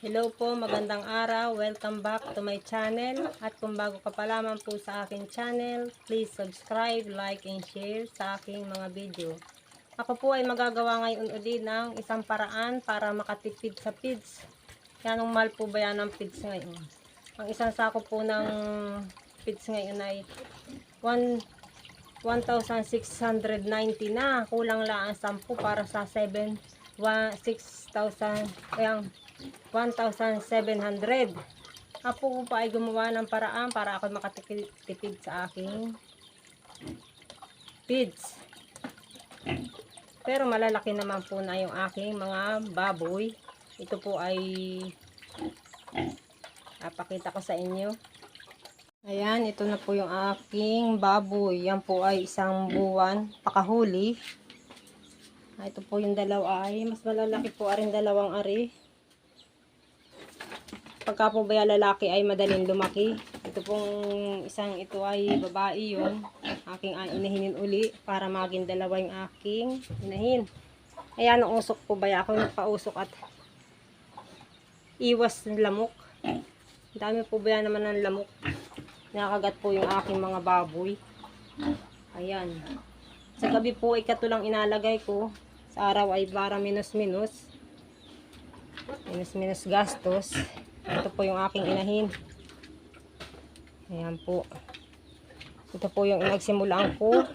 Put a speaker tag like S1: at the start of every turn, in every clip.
S1: Hello po, magandang araw. Welcome back to my channel. At kung bago ka pa lamang po sa aking channel, please subscribe, like, and share sa aking mga video. Ako po ay magagawa ngayon ulit ng isang paraan para makatipid sa feeds. Kaya nung mahal po ba yan ng feeds ngayon? Ang isang sako po ng feeds ngayon ay 1 1,690 na. Kulang lang ang 10 para sa 7 6,000 ayang 1,700. Apo ko pa ay gumawa ng paraan para ako makatipid sa aking feeds. Pero malalaki naman po na yung aking mga baboy. Ito po ay napakita ko sa inyo. Ayan, ito na po yung aking baboy. Yan po ay isang buwan pakahuli. Ah, Ito po yung dalawa ay mas malalaki po aring dalawang ari. Pagka po ba lalaki ay madaling lumaki. Ito pong isang ito ay babae yun. Aking inahinin uli para maging dalawa yung aking inahin. Ayan ang usok po ba ako nagpausok at iwas ng lamok. Dami po ba naman ng lamok. Nakakagat po yung aking mga baboy. Ayan. Sa gabi po ay katulang inalagay ko. Sa araw ay para minus-minus. Minus-minus gastos. Ito po yung aking inahin. Ayan po. Ito po yung nagsimulaan ko.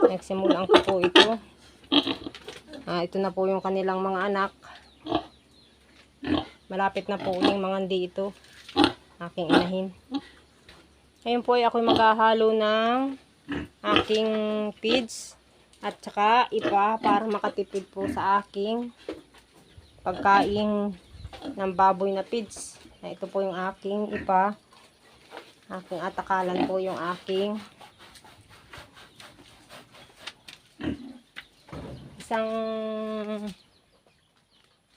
S1: Nagsimulaan ko po ito. Ah, ito na po yung kanilang mga anak. Malapit na po yung mga hindi ito. Aking inahin. Ngayon po ay ako maghahalo ng aking feeds at saka ipa para makatipid po sa aking pagkain ng baboy na. Na ito po yung aking ipa. Aking atakalan po yung aking isang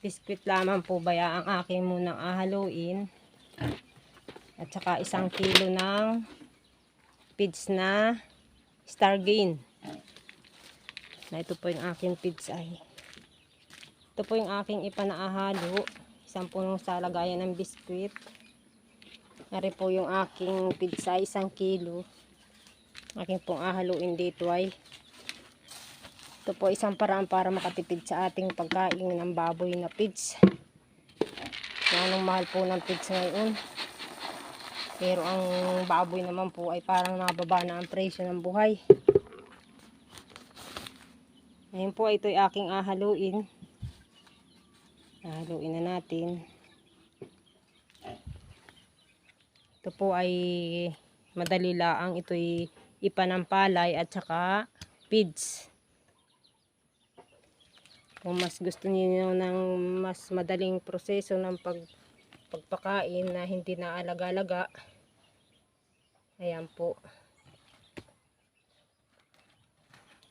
S1: biskwit lamang po ba ang aking munang ahaluin. At saka isang kilo ng feeds na Stargain. Na ito po yung aking feeds ay. Ito po yung aking ipanaahalo. Isang punong sa lagayan ng biskwit. Nari po yung aking pizza, isang kilo. Aking pong ahaluin dito ay. Ito po isang paraan para makatipid sa ating pagkain ng baboy na pids. Yan ang mahal po ng pids ngayon. Pero ang baboy naman po ay parang nababa na ang presyo ng buhay. Ngayon po ito ay aking ahaluin. Ahaluin na natin. Ito po ay madali laang. Ito ay ipanampalay at saka feeds. Kung mas gusto niyo ng mas madaling proseso ng pag pagpakain na hindi na alaga-alaga. Ayan po.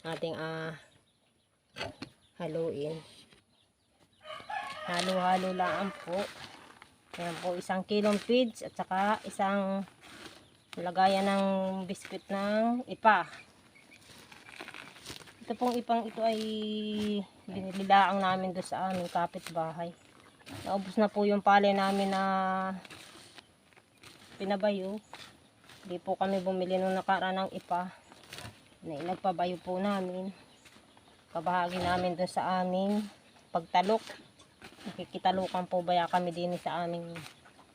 S1: Ating ah haluin. Halo-halo lang po. Ayan po, isang kilong feeds at saka isang lagayan ng biskuit ng ipa. Ito pong ipang ito ay binilaang namin doon sa aming kapitbahay. Naubos na po yung pale namin na pinabayo. Hindi po kami bumili nung nakaraan ng ipa. Na inagpabayo po namin. Kabahagi namin doon sa aming pagtalok. Nakikitalukan po baya kami din sa aming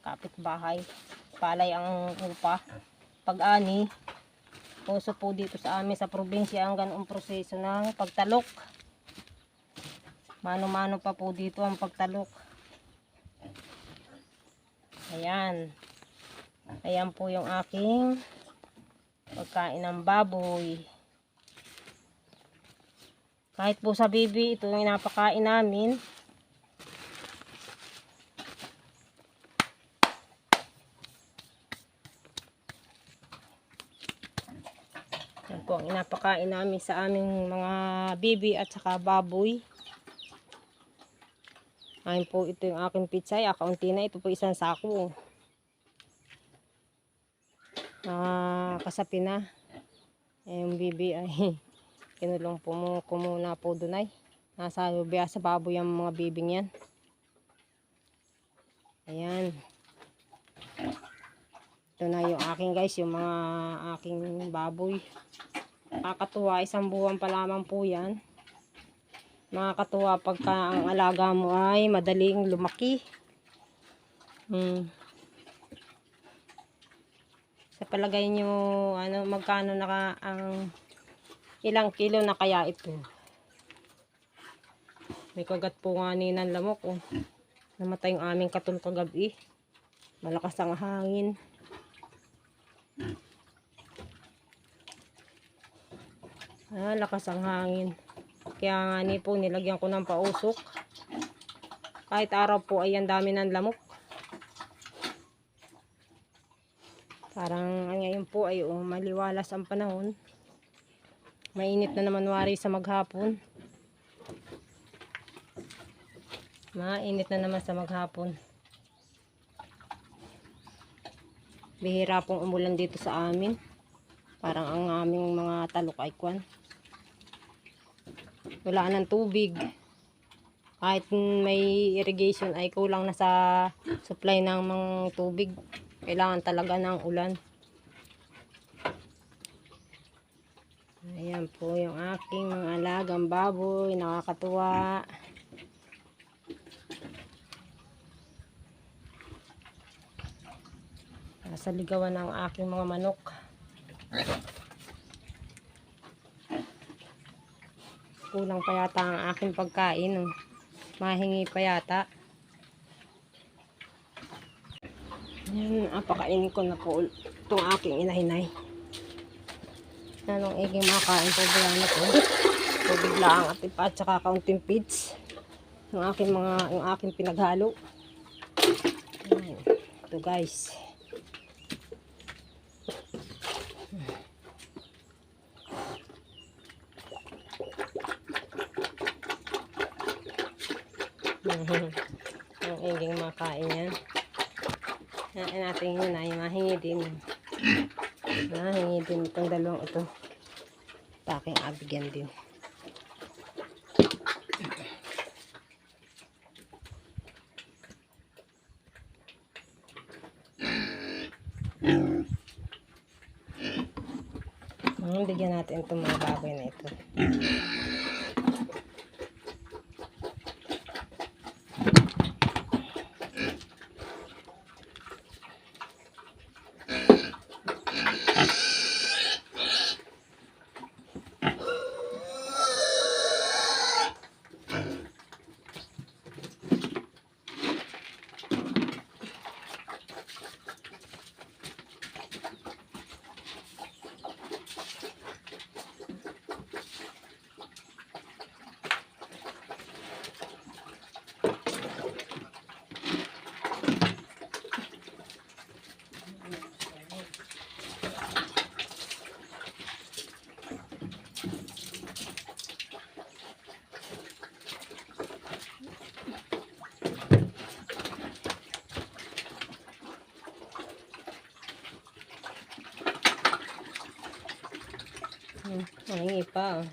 S1: kapitbahay. Palay ang upa. Pag-ani, puso po dito sa amin sa probinsya ang ganong proseso ng pagtalok. Mano-mano pa po dito ang pagtalok. Ayan. Ayan po yung aking pagkain ng baboy. Kahit po sa bibi, ito yung inapakain namin. Po ang inapakain namin sa aming mga bibi at saka baboy. Ayun po, ito yung aking pizza. Ay, akaunti na. Ito po isang sako. Ah, kasapi na. Eh, yung bibi ay kinulong po mo, ko muna po doon ay. Nasa lubiya sa baboy ang mga bibing yan. Ayan. Ito na yung aking guys, yung mga aking baboy. Nakakatuwa, isang buwan pa lamang po yan. Nakakatuwa pagka ang alaga mo ay madaling lumaki. Hmm. Sa palagay nyo, ano, magkano naka ang ilang kilo na kaya ito? May kagat po nga ni ng lamok. Oh. Namatay yung aming katul kagabi. Malakas ang hangin. Ah, lakas ang hangin. Kaya nga ni po, nilagyan ko ng pausok. Kahit araw po ay ang dami ng lamok. Parang ngayon po ay oh, maliwalas ang panahon. Mainit na naman wari sa maghapon. Mainit na naman sa maghapon. Bihira pong umulan dito sa amin. Parang ang aming mga talok ay kwan. Wala ng tubig. Kahit may irrigation ay kulang na sa supply ng mga tubig. Kailangan talaga ng ulan. Ayan po yung aking mga alagang baboy. Nakakatuwa. Nasa ligawan ng aking mga manok. Kulang pa yata ang aking pagkain. Oh. Mahingi pa yata. Yan, apakainin ko na po itong aking inahinay. Anong iging makain po ba na po? Tubig lang at ipa at saka kaunting feeds. Yung aking mga, yung aking pinaghalo. Yan. Ito guys. Ang iging makain yan. Hain natin yun ay mahingi din. Mahingi din itong dalawang ito. Taking abigyan din. Hmm, bigyan natin itong mga baboy na ito. Mahingi pa. oh.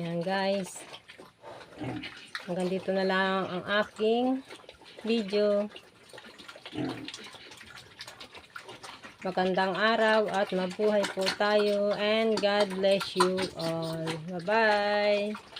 S1: Yan guys. Hanggang dito na lang ang aking video. Magandang araw at mabuhay po tayo and God bless you all. Bye-bye.